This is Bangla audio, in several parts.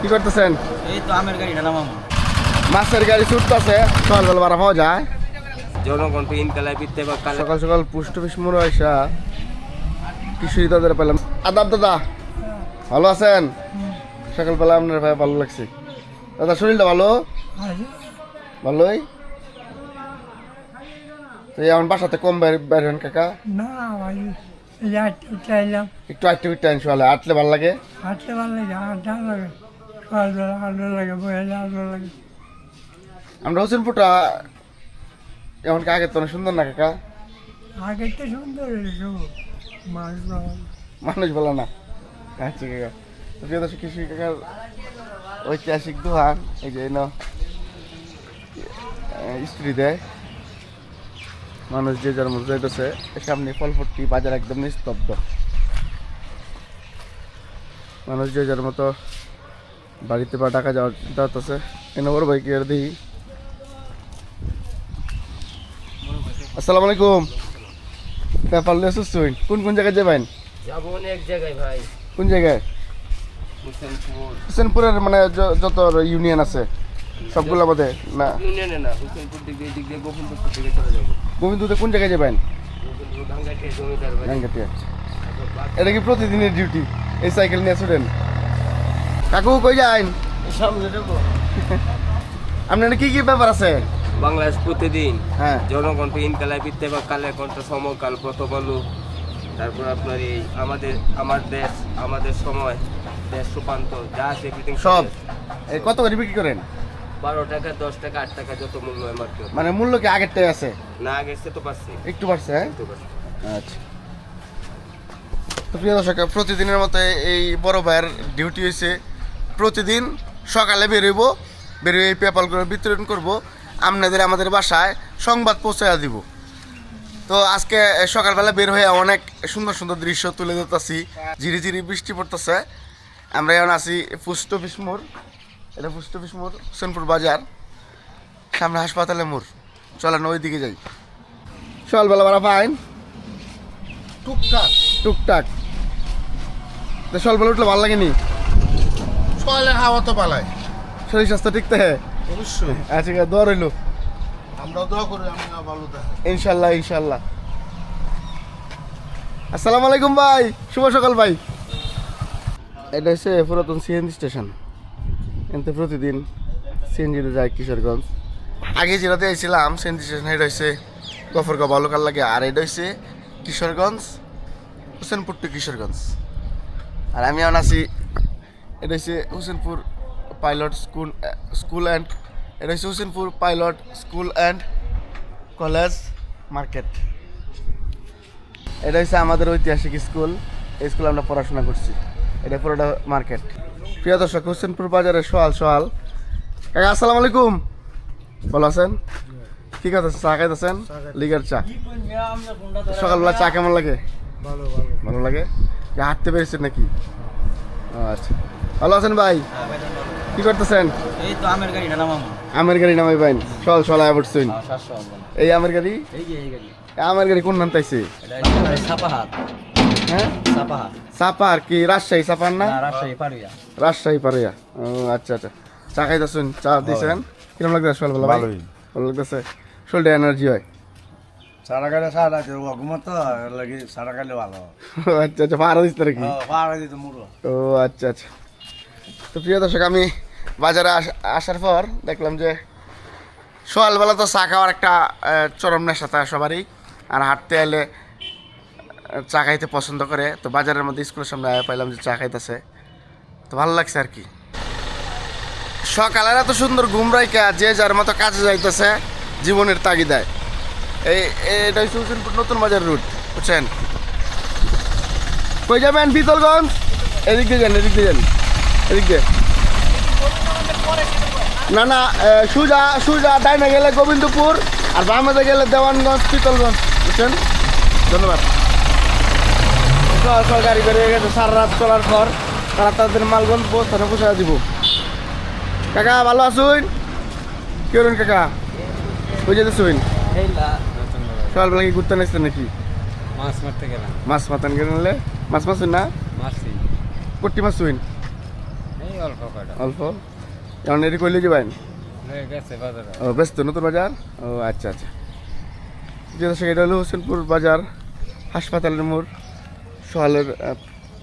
কি করতেছেন? এই তো আমের গাড়ি নামাম মাছের গাড়ি ছুটতেছে সকালবেলা বাড়া পাওয়া যায়? জনগণ তো ইনকালায় ফিরতে বা কালে সকাল সকাল পুষ্ট পিস মনে হয়েছা। কিশোরী দাদার পেলাম আদাব দাদা ভালো আছেন? সকালবেলা আপনার ভাই ভালো লাগছে। দাদা শরীরটা ভালো? ভালোই? তো এখন বাসাতে কম বাইরে হন কাকা। না ভাই আটটা একটু আটটু আটলে ভালো লাগে? হাঁটতে ভালো লাগে হাঁটা লাগে। সকালবেলা আলো লাগে আমরা হোসেনপুরটা এমন আগে তো সুন্দর না কাকা? আগে তো সুন্দর ভালো। মানুষ বলো না? আচ্ছা কাকা প্রিয় দর্শক কৃষি কাকার ঐতিহাসিক দোকান এই যে স্ত্রী দেয় মানুষ যে যার মধ্যে যাইতেছে সামনে ফলফটটি বাজার একদম নিস্তব্ধ। মানুষ যে যার মতো বাড়িতে বা টাকা যাওয়ার হতেছে এনে বড় ভাই কি আর দিই। আসসালামু আলাইকুম ব্যাপার লেসুস তুই? কোন কোন জায়গায় যাবেন? যাব অনেক জায়গায় ভাই। কোন জায়গায়? হুসেনপুর। হোসেনপুরের মানে যত ইউনিয়ন আছে সবগুলো মধ্যে না? ইউনিয়নে না হুসেনপুর দিক দিয়ে দিক দিয়ে গোবিন্দপুর দিকে চলে যাব। গোবিন্দতে কোন জায়গায় যাবেন? এটা কি প্রতিদিনের ডিউটি এই সাইকেল নিয়ে ছুটেন কাকু কই যাইন? সামনে যাব। আপনার কি কি ব্যাপার আছে? বাংলাদেশ প্রতিদিন হ্যাঁ। জনগণ তো ইনকালায় বা কালে কণ্ঠ সমকাল প্রতবালু তারপর আপনার এই আমাদের আমার দেশ আমাদের সময় দেশ রূপান্তর যা আছে এভরিথিং সব এই কত করে বিক্রি করেন? বারো টাকা দশ টাকা আট টাকা যত মূল্য মার্কেট মানে মূল্য কি আগেরটাই আছে? না আগে সে তো পাচ্ছি একটু বাড়ছে হ্যাঁ? আচ্ছা। তো প্রিয় দর্শক প্রতিদিনের মতো এই বড় ভাইয়ের ডিউটি হয়েছে প্রতিদিন সকালে বেরোইব বেরোয় এই পেপালগুলো বিতরণ করব আপনাদের আমাদের বাসায় সংবাদ পৌঁছে দিব। তো আজকে সকালবেলা বের হয়ে অনেক সুন্দর সুন্দর দৃশ্য তুলে ধরতেছি ঝিরি ঝিরি বৃষ্টি পড়তেছে। আমরা এখন আছি পুষ্ট অফিস মোড় এটা পুষ্ট অফিস মোড় হোসেনপুর বাজার সামনে হাসপাতালে মোড়। চলেন ওই দিকে যাই। সকালবেলা বাড়া ফাইন টুকটাক। টুকটাক। সকালবেলা উঠলে ভালো লাগেনি? সকালে হাওয়া তো পালায়। শরীর স্বাস্থ্য ঠিক থাকে? অবশ্যই। আচ্ছা দোয়া রইল। আমরা দোয়া করি আমি ভালো থাকে। ইনশাল্লাহ ইনশাল্লাহ। আসসালামু আলাইকুম ভাই শুভ সকাল ভাই। এটা হচ্ছে পুরাতন সিএনজি স্টেশন। এতে প্রতিদিন সিএনজিতে যায় কিশোরগঞ্জ। আগে যেটাতে আইছিলাম সিএনজি স্টেশন এটা হচ্ছে গফরগাঁও বালুকার লাগে আর এটা হচ্ছে কিশোরগঞ্জ হোসেনপুর টু কিশোরগঞ্জ। আর আমি এখন আছি এটা হচ্ছে Hossainpur pilot school school and এটা হচ্ছে Hossainpur pilot school and college market. এটা হচ্ছে আমাদের ঐতিহাসিক স্কুল এই স্কুলে আমরা পড়াশোনা করছি। এটা পুরোটা মার্কেট। প্রিয় দর্শক হোসেনপুর বাজারে সোয়াল সোয়াল। কাকা আসসালামু আলাইকুম। ভালো আছেন? কি কথা চা খাইতেছেন? লিগার চা। সকালবেলা চা কেমন লাগে? ভালো ভালো। ভালো লাগে? হাঁটতে পেরেছেন নাকি? ও, আচ্ছা। ভালো আছেন ভাই? কি করতেছেন? এই তো আমের গাড়ি নামাম আমের গাড়ি নামাই ভাই। সল সল আয় পড়ছেন এই আমের গাড়ি? এই যে এই গাড়ি। আমের গাড়ি কোন নাম তাইছে এটা হ্যাঁ? কি? রাজশাহী সাপার না? না রাজশাহী পারুয়া রাজশাহী পারিয়া ও আচ্ছা আচ্ছা। চা খাইতেছেন? চা দিয়েছেন কিরম লাগতেছে সকালবেলা ভাই? ভালোই। ভালো লাগতেছে? এনার্জি হয়? সারা কালে সারা ঘুমাত লাগে সারা কালে ভালো। আচ্ছা আচ্ছা। পাহারা দিচ্ছে নাকি? পাহাড়ে দিতে মুড়ো। ও আচ্ছা আচ্ছা। তো প্রিয় দর্শক, আমি বাজারে আসার পর দেখলাম যে সকালবেলা তো চা খাওয়ার একটা চরম নেশা থাকে সবারই। আর হাঁটতে এলে চা খাইতে পছন্দ করে। তো বাজারের মধ্যে স্কুলের সামনে আয়া পাইলাম যে চা খাইতেছে। তো ভালো লাগছে আর কি। সকালের এত সুন্দর ঘুম রাইকা যে যার মতো কাজে যাইতেছে, জীবনের তাগিদায়। এই এটা হচ্ছে হোসেনপুর নতুন বাজার রুট, বুঝছেন? কই যাবেন বিতলগঞ্জ এদিক দিয়ে যান, এদিক দিয়ে যান। এদিক দিয়ে। না না সুজা সুজা ডাইনে গেলে গোবিন্দপুর আর বামেতে গেলে দেওয়ানগঞ্জ পিতলগঞ্জ বুঝছেন? ধন্যবাদ। গাড়ি বেরিয়ে গেছে সারা রাত চলার পর তারা তাদের মালগঞ্জ বস্তানে পৌঁছা দিব। কাকা ভালো আছুন? কি করুন কাকা? বুঝে যেতেছুন সকালবেলা কি ঘুরতে নিচ্ছেন নাকি? মাছ মারতে গেলাম। মাছ মাতান গেলে? মাছ মাছ না? মারছি। কটি মাছ এই অল্প এখন এটি কইলে যাবেন হয়ে ও ব্যস্ত নতুন বাজার? ও আচ্ছা আচ্ছা। যে দর্শক এটা হলো হোসেনপুর বাজার হাসপাতালের মোড় সহালের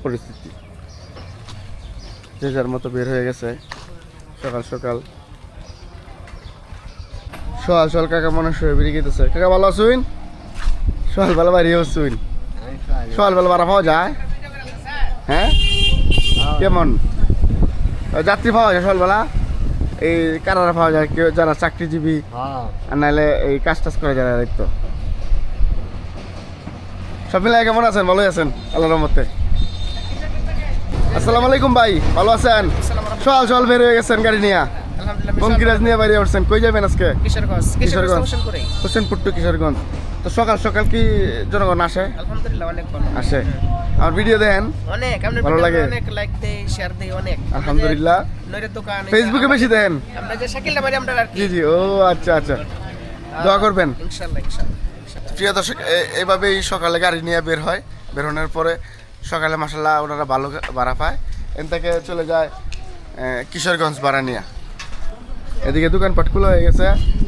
পরিস্থিতি। যে যার মতো বের হয়ে গেছে সকাল সকাল। সোহাল সোহাল কাকা মনে হয় বেরিয়ে গেতেছে কাকা ভালো আছুন সোহাল ভালো বাড়ি হচ্ছুন সোহাল। ভালো বাড়া পাওয়া যায়? হ্যাঁ? কেমন? ও, যাত্রী পাওয়া যায় সকালবেলা। এই কারারা পাওয়া যায় কেউ যারা চাকরিজীবী হ্যাঁ। আর নাহলে এই কাজ টাজ করে যারা দেখতো সব মিলাই কেমন আছেন? ভালোই আছেন? আল্লাহ রহমতে। আসসালামু আলাইকুম ভাই ভালো আছেন? সকাল সকাল বের হয়ে গেছেন গাড়ি নিয়ে। বঙ্কিরাজ নিয়ে বাইরে উঠছেন কই যাবেন আজকে? কিশোরগঞ্জ। কিশোরগঞ্জ। হোসেনপুর টু কিশোরগঞ্জ। তো সকাল সকাল কি জনগণ আসে? আলহামদুলিল্লাহ অনেক ভালো। আসে। আমার ভিডিও দেখেন। অনেক আপনার ভালো লাগে? অনেক লাইক দেই শেয়ার দেই অনেক। আলহামদুলিল্লাহ। নইরের দোকান ফেসবুকে বেশি দেন আমরা যে শাকিলটা বাড়ি আমরা আর কি। জি জি ও আচ্ছা আচ্ছা। দোয়া করবেন। ইনশাআল্লাহ ইনশাআল্লাহ প্রিয় দর্শক এইভাবেই সকালে গাড়ি নিয়ে বের হয়। বের বেরোনোর পরে সকালে মাসাল্লাহ ওনারা ভালো ভাড়া পায়। এন থেকে চলে যায় কিশোরগঞ্জ বারানিয়া। এদিকে দোকানপাট খোলা হয়ে গেছে।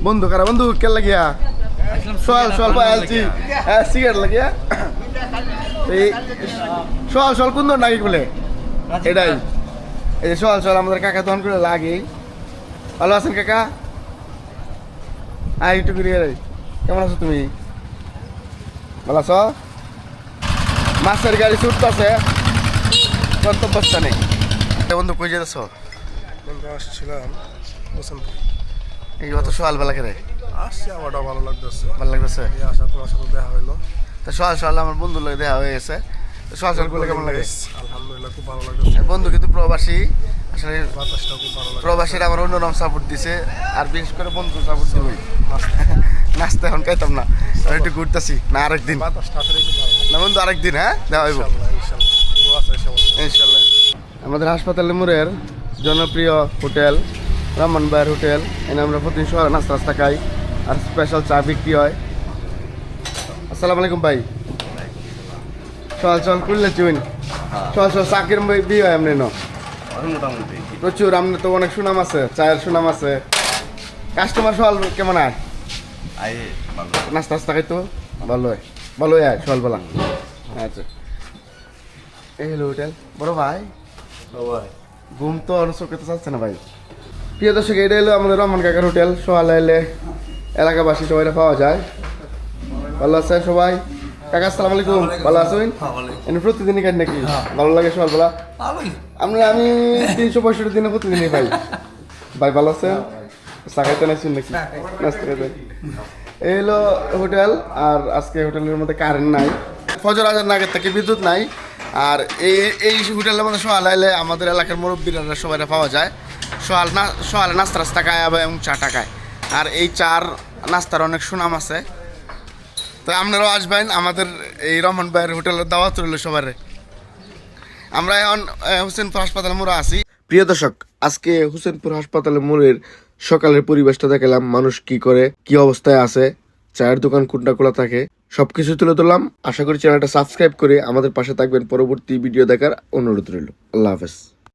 বন্ধু কারা বন্ধু? কে লাগিয়া হ্যাঁ সিগারেট লাগিয়া এই সোয়াল সোয়াল কোন ধর নাকি বলে? এটাই। এই সোয়াল সোয়াল আমাদের কাকা দহন করে লাগেই ভালো আছেন কাকা? আয়, একটু ঘুরিয়ে কেমন আছো তুমি? ভালো আছো? মাছের গাড়ি ছুটতেছে। গন্তব্যস্থানে। বন্ধু, কই যেতেছ বন্ধু, আসছিলাম। হোসেনপুর এই অত সকাল বেলা করে? আসছি আমারটাও ভালো লাগতেছে। ভালো লাগতেছে? আসা তোমার সাথে দেখা হইল। তা সকাল সকাল আমার বন্ধুর লোক দেখা হয়ে গেছে। তো সকাল সকাল করলে কেমন লাগে? আলহামদুলিল্লাহ খুব ভালো লাগতেছে। বন্ধু কিন্তু প্রবাসী। আসলে বাতাসটাও খুব ভালো লাগে প্রবাসীরা আমার অন্য নাম সাপোর্ট দিছে। আর বিশেষ করে বন্ধু সাপোর্ট দিবই। নাচতে এখন খাইতাম না। একটু ঘুরতেছি না আরেকদিন। বাতাসটা না বন্ধু আরেকদিন হ্যাঁ? দেওয়া হইব। ইনশাল্লাহ। আমাদের হাসপাতালের মোড়ের জনপ্রিয় হোটেল রমন বায়ার হোটেল। এনে আমরা প্রতিদিন সকালে নাস্তা রাস্তা খাই। আর স্পেশাল চা বিক্রি হয়। আসসালামু আলাইকুম ভাই। চল চল করলে চুন চল চল চাকরির বিয়ে হয় এমনি ন। প্রচুর আপনার তো অনেক সুনাম আছে চায়ের সুনাম আছে। কাস্টমার সকাল কেমন আয়? নাস্তা রাস্তা খাইতো? ভালো হয়। ভালো হয় সকালবেলা আচ্ছা। এই হলো হোটেল। বড় ভাই। ঘুম তো আর চোখে তো চাচ্ছে না ভাই। প্রিয় দর্শক এটা হলো আমাদের রহমান কাকার হোটেল। সোহালে এলে এলাকাবাসী সবাই পাওয়া যায়। ভালো আছেন সবাই? কাকা আসসালামু আলাইকুম। ভালো আছেন? এনে প্রতিদিনই কাজ নাকি? ভালো লাগে সকালবেলা আমরা আমি তিনশো পঁয়ষট্টি দিনে প্রতিদিনই ভাই ভাই ভালো আছেন? সাকাইতে নাইছেন নাকি? এই হলো হোটেল আর আজকে হোটেলের মধ্যে কারেন্ট নাই। ফজর আজার নাগের থেকে বিদ্যুৎ নাই। আর এই এই হোটেলের মধ্যে সোহাল আইলে আমাদের এলাকার মুরব্বীরা সবাই পাওয়া যায়। সোহাল না সোহালে নাস্তা রাস্তা খায় আবার এবং চা খায়। আর এই চার নাস্তার অনেক সুনাম আছে। তো আপনারাও আসবেন, আমাদের এই রমন ভাইয়ের হোটেলের দাওয়াত রইল সবার। আমরা এখন হোসেনপুর হাসপাতাল মোড়ে আছি। প্রিয় দর্শক, আজকে হোসেনপুর হাসপাতালের মোড়ের সকালের পরিবেশটা দেখালাম, মানুষ কি করে, কি অবস্থায় আছে, চায়ের দোকান কোনটা খোলা থাকে, সবকিছু তুলে ধরলাম। আশা করি চ্যানেলটা সাবস্ক্রাইব করে আমাদের পাশে থাকবেন। পরবর্তী ভিডিও দেখার অনুরোধ রইল। আল্লাহ হাফেজ।